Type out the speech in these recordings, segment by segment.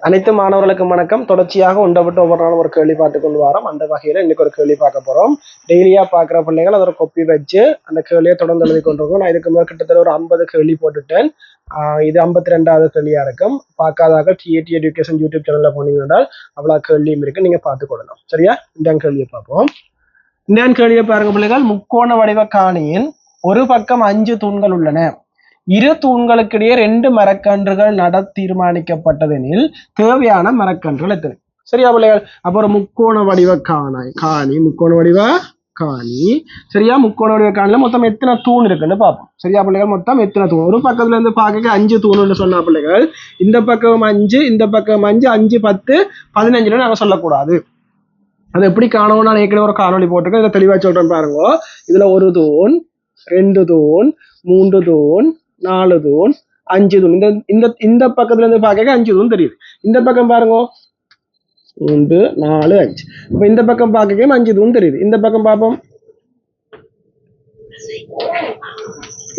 அனைத்து மாணவர்களுக்கும் வணக்கம். தொடர்ச்சியாக உண்டப்பட்டு ஒவ்வொரு நாளும் ஒரு கேள்வி பார்த்து கொண்டு வரோம். அந்த வகையில் இன்னைக்கு ஒரு கேள்வி பார்க்க போறோம். டெய்லியா பார்க்குற பிள்ளைகள் அதை ஒரு கொப்பி வச்சு அந்த கேள்வியை தொடர்ந்து எழுதி கொண்டிருக்கோம். நான் இதுக்கு மேல் கிட்டத்தட்ட ஒரு ஐம்பது கேள்வி போட்டுட்டேன். ஆஹ் இது ஐம்பத்தி ரெண்டாவது கேள்வியா இருக்கும். பார்க்காதாக டிஏடி எஜுகேஷன் யூடியூப் சேனல்ல போனீங்கன்னா அவ்வளவு கேள்வியும் இருக்கு. நீங்க பார்த்து கொள்ளலாம். சரியா? இந்தியான் கேள்வியை பார்ப்போம். இந்தியான் கேள்வியை பாருங்க பிள்ளைகள். முக்கோண வடிவ காணியின் ஒரு பக்கம் அஞ்சு தூண்கள் உள்ளன. இரு தூண்களுக்கிடையே ரெண்டு மரக்கன்றுகள் நட தீர்மானிக்கப்பட்டதெனில் தேவையான மரக்கன்றுகள் எத்தனை? சரியா பிள்ளைகள்? அப்புறம் ஒரு முக்கோண வடிவ காணாய் காணி முக்கோண வடிவ காணி. சரியா? முக்கோண வடிவ காணில மொத்தம் எத்தனை தூண் இருக்குன்னு பார்ப்போம். சரியா பிள்ளைகள்? மொத்தம் எத்தனை தூண்? ஒரு பக்கத்துல இருந்து பார்க்க அஞ்சு தூணுன்னு சொன்னா பிள்ளைகள். இந்த பக்கம் அஞ்சு இந்த பக்கம் அஞ்சு அஞ்சு பத்து பதினஞ்சுன்னு நாங்க சொல்லக்கூடாது. அது எப்படி காணவும் நான் ஏற்கனவே ஒரு காணொலி போட்டிருக்கேன். இதை தெளிவா சொல்றேன் பாருங்க. இதுல ஒரு தூண் ரெண்டு தூண் மூன்று தூண் நாலு தூண் அஞ்சு தூண். இந்த இந்த இந்த பக்கத்துல இருந்து பார்க்க அஞ்சு தூண் தெரியுது. இந்த பக்கம் பாருங்க. ஒன்று நாலு அஞ்சு. இப்ப இந்த பக்கம் பார்க்க அஞ்சு தூண் தெரியுது. இந்த பக்கம் பார்ப்போம்.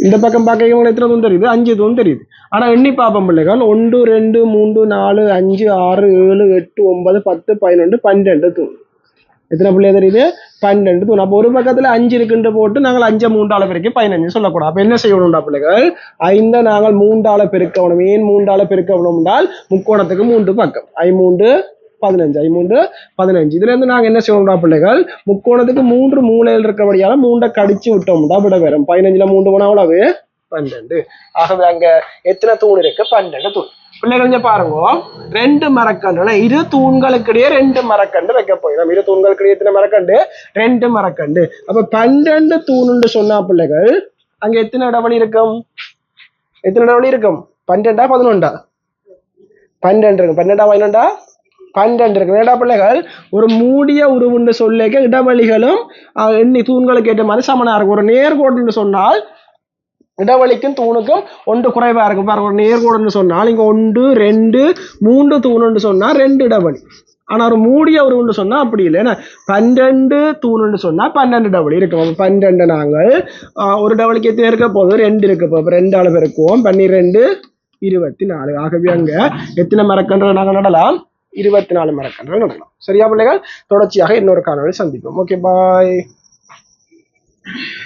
இந்த பக்கம் பார்க்க உங்களுக்கு எத்தனை தூண் தெரியுது? அஞ்சு தூண் தெரியுது. ஆனா எண்ணி பார்ப்போம் பிள்ளைகள். ஒன்று ரெண்டு மூன்று நாலு அஞ்சு ஆறு ஏழு எட்டு ஒன்பது பத்து பதினொன்று பன்னெண்டு தூண். எத்தனை பிள்ளை தெரியுது? பன்னெண்டு. தூண். அப்போ ஒரு பக்கத்துல அஞ்சு இருக்குன்ற போட்டு நாங்கள் அஞ்சை மூன்றால பெருக்கி பதினஞ்சு சொல்லக்கூடாது. அப்ப என்ன செய்யணும்டா பிள்ளைகள்? ஐந்தை நாங்கள் மூன்றால பெருக்கணும் ஏன் மூன்றால பெருக்கணும் என்றால் முக்கோணத்துக்கு மூன்று பக்கம். ஐமூன்று பதினஞ்சு. ஐமூன்று பதினஞ்சு. இதுல இருந்து நாங்க என்ன செய்யணும்டா பிள்ளைகள்? முக்கோணத்துக்கு மூன்று மூலையில் இருக்கபடியால மூண்டை கடிச்சு விட்டோம்டா விட வரும் பதினஞ்சுல மூன்று போனா அவ்வளவு பன்னெண்டு. ஆகவே அங்க எத்தனை தூண் இருக்கு? பன்னெண்டு தூண். பிள்ளைகள் கொஞ்சம் பாருங்க. ரெண்டு மரக்கன்று இரு தூண்களுக்கிடையே ரெண்டு மரக்கண்டு வைக்க போயிடும் இரு தூண்களுக்கிடையே எத்தனை மரக்கண்டு ரெண்டு மரக்கண்டு அப்ப பன்னெண்டு தூணுன்னு சொன்னா பிள்ளைகள் அங்க எத்தனை இடவழி இருக்கும்? எத்தனை இடவழி இருக்கும்? பன்னெண்டா பதினொண்டா பன்னெண்டு இருக்கும். பன்னெண்டா பதினொண்டா பன்னெண்டு இருக்கு ஏடா பிள்ளைகள்? ஒரு மூடிய உருவுன்னு சொல்லிக்க இடவழிகளும் எண்ணி தூண்களுக்கு ஏற்ற மாதிரி சமனா இருக்கும். ஒரு நேர்கோடுன்னு சொன்னால் இடைவெளிக்கும் தூணுக்கும் ஒன்று குறைவாக இருக்கும். பாருங்க ஒரு நேர்கோடுன்னு சொன்னால் இங்கே ஒன்று ரெண்டு மூன்று தூணுன்னு சொன்னா ரெண்டு இடைவெளி. ஆனா ஒரு மூடிய ஒன்று சொன்னா அப்படி இல்லை. ஏன்னா பன்னெண்டு தூணுன்னு சொன்னா பன்னெண்டு டபுள் இருக்கும். அப்போ பன்னெண்டு நாங்கள் ஒரு டபுளுக்கு எத்தனை இருக்க போது ரெண்டு இருக்கு போகுது. ரெண்டு அளவு இருக்குவோம் பன்னிரெண்டு இருபத்தி நாலு ஆகவே அங்க எத்தனை மரக்கன்று நாங்கள் நடலாம்? இருபத்தி நாலு மரக்கன்று நடலாம். சரியா பிள்ளைகள்? தொடர்ச்சியாக இன்னொரு காணொளி சந்திப்போம். Okay bye